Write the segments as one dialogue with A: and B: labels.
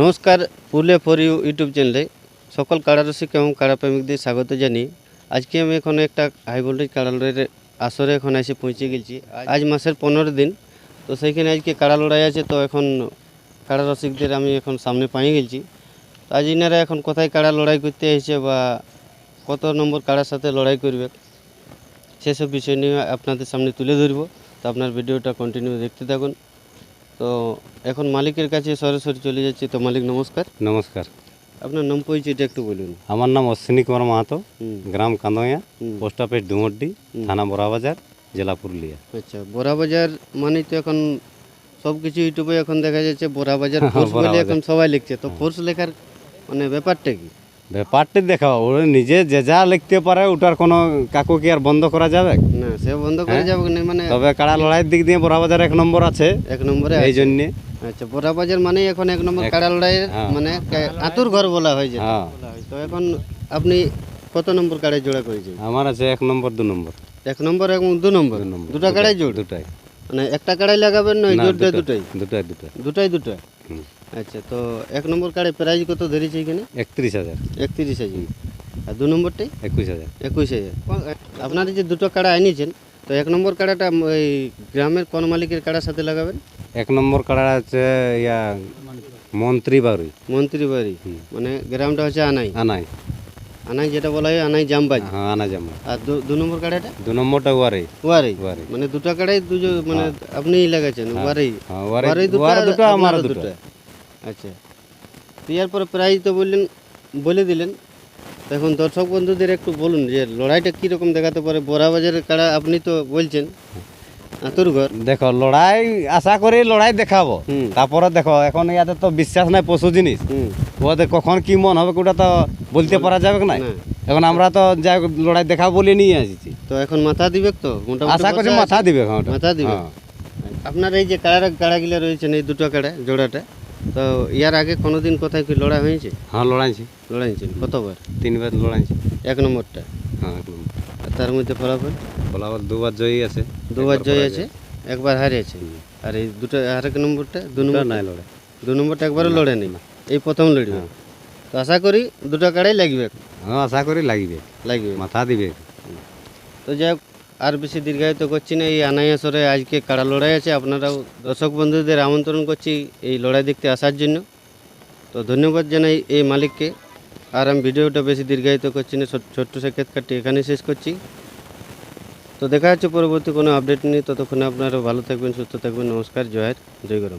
A: নমস্কার Purulia for you YouTube চ্যানেলে সকল কাড়া রসিক এবং কাড়া প্রেমিকদের স্বাগত জানিয়ে আজকে আমি এখন একটা হাই ভোল্টেজ কাড়া লড়াইয়ের আসরে এখন এসে পৌঁছে গেছি। আজ মাসের পনেরো দিন, তো সেইখানে আজকে কাড়া লড়াই আছে, তো এখন কাড়া রসিকদের আমি এখন সামনে পাই গেছি। তো আজ ইনারা এখন কোথায় কাড়া লড়াই করতে এসেছে বা কত নম্বর কাড়ার সাথে লড়াই করবে, সেসব বিষয় নিয়ে আপনাদের সামনে তুলে ধরবো। তো আপনার ভিডিওটা কন্টিনিউ দেখতে থাকুন। তো এখন মালিকের কাছে সরাসরি চলে যাচ্ছি। তো মালিক নমস্কার।
B: নমস্কার।
A: আপনার নাম পরিচয়টা একটু বলুন।
B: আমার নাম অশ্বিনী কুমার মাহাতো গ্রাম কান্দয়া। পোস্ট অফিস ডুমড্ডি থানা বড়াবাজার জেলা পুরুলিয়া।
A: আচ্ছা বোরাবাজার মানে তো এখন সব কিছু ইউটিউবে এখন দেখা যাচ্ছে বোরাবাজার ফোর্স বলে। এখন সবাই লিখছে। তো ফোর্স লেখার মানে ব্যাপারটা কি?
B: ব্যাপারটি দেখা ও নিজে যে যা লিখতে পারে ওটার কোনো কাকু কি আর বন্ধ করা যাবে?
A: না সে বন্ধ করে
B: হ্যাঁ?
A: যাবে না মানে
B: তবে কাড়া লড়াইয়ের দিক দিয়ে বড়াবাজার এক নম্বর আছে।
A: এক নম্বরে
B: এই। জন্যে।
A: আচ্ছা বোরাবাজার মানে এখন এক নম্বর কাড়া লড়াইয়ের
B: হ্যাঁ।
A: মানে আতুর ঘর বলা হয় যেটা।
B: হ্যাঁ।
A: তো এখন আপনি কত নম্বর কাড়াই জোড়া করেছেন?
B: আমার আছে এক নম্বর দু নম্বর।
A: এক নম্বর এবং দু নম্বর? দুটা কাড়াই জোড়?
B: দুটাই।
A: মানে একটা কাড়াই লাগাবেন না
B: দুটাই।
A: দুটাই?
B: দুটাই দুটাই।
A: দুটাই দুটা
B: হুম।
A: আচ্ছা তো এক নম্বর কার্ডে প্রাইজ কত ধরেছে এখানে?
B: একত্রিশ হাজার।
A: একত্রিশ হাজার। আর দু নম্বরটাই
B: একুশ হাজার।
A: একুশ হাজার। আপনারা যে দুটো কাড়া আনিয়েছেন তো এক নম্বর কাড়াটা ওই গ্রামের কোন মালিকের কাড়ার সাথে লাগাবেন?
B: এক নম্বর কাড়া আছে ইয়া মন্ত্রী বাড়ি।
A: মন্ত্রী বাড়ি। মানে গ্রামটা হচ্ছে আনাই।
B: আনাই।
A: আনাই যেটা বলা হয় আনাই জামবাজ।
B: হ্যাঁ আনা জামা
A: আর দু- নম্বর কাড়াটা
B: দু নম্বরটা ওয়ারে
A: ওয়ারি
B: ওয়ারে
A: মানে দুটো কাড়াই দুজন মানে আপনি লাগাচ্ছেন ওয়ারি
B: হ্যাঁ। ওয়ারে
A: ওয়ারি দুটো
B: ওয়ারে দুটো আমার দুটো।
A: আচ্ছা। তো এর পরে প্রাইজ তো বললেন বলে দিলেন। এখন দর্শক বন্ধুদের একটু বলুন যে লড়াইটা কীরকম দেখাতে পারে? বোরাবাজারের কাড়া আপনি তো বলছেন আতুর ঘর।
B: দেখো লড়াই আশা করি লড়াই দেখাবো। তারপরে দেখো এখন ইয়াতে তো বিশ্বাস নাই পশু জিনিস।
A: হুম।
B: ওদের কখন কি মন হবে ওটা তো বলতে পারা যাবে না। এখন আমরা তো যাই লড়াই দেখা বলে নিয়ে আসছি।
A: তো এখন মাথা দিবে তো?
B: আশা করছি মাথা? দিবে হ্যাঁ।
A: মাথা দিবে?
B: হ্যাঁ।
A: আপনার এই যে কাড়া কাড়াগুলো রয়েছেন এই দুটো কাড়া জোড়াটা তো ইয়ার আগে কোনোদিন কোথায় কি লড়াই হয়েছে?
B: হ্যাঁ লড়াইছি
A: লড়াইছি কতবার?
B: তিনবার লড়াইছি
A: এক নম্বরটা?
B: হ্যাঁ
A: তার মধ্যে ফলাফল?
B: বল দুবার জয়ী আছে।
A: দুবার জয় আছে একবার হারিয়েছে। আর এই দুটো আর এক নম্বরটা? দু নম্বর
B: নাই লড়াই।
A: দু নম্বরটা একবারও লড়ে নেই এই প্রথম লড়বে তো আশা করি দুটো কাড়াই লাগবে।
B: হ্যাঁ আশা করি লাগবে।
A: লাগবে।
B: মাথা দিবে।
A: তো যাই হোক আর বেশি দীর্ঘায়িত করছি না এই আনাই আসরে আজকে কাড়া লড়াই আছে। আপনারাও দর্শক বন্ধুদের আমন্ত্রণ করছি এই লড়াই দেখতে আসার জন্য। তো ধন্যবাদ জানাই এই মালিককে। আর আমি ভিডিওটা বেশি দীর্ঘায়িত করছি না ছোট- ছোট্ট সাক্ষাৎকারটি এখানে শেষ করছি। তো দেখা যাচ্ছে পরবর্তী কোনো আপডেট নিয়ে। ততক্ষণে আপনারা ভালো থাকবেন সুস্থ থাকবেন। নমস্কার জয়ের জয় গরম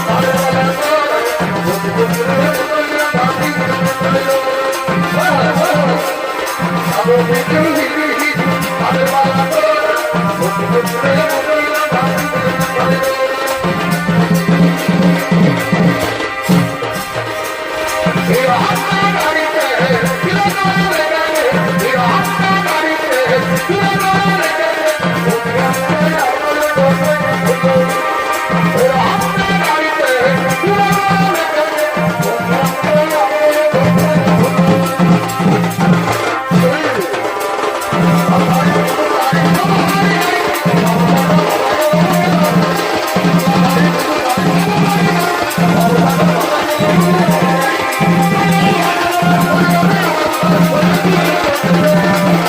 C: Yeah. Thank you.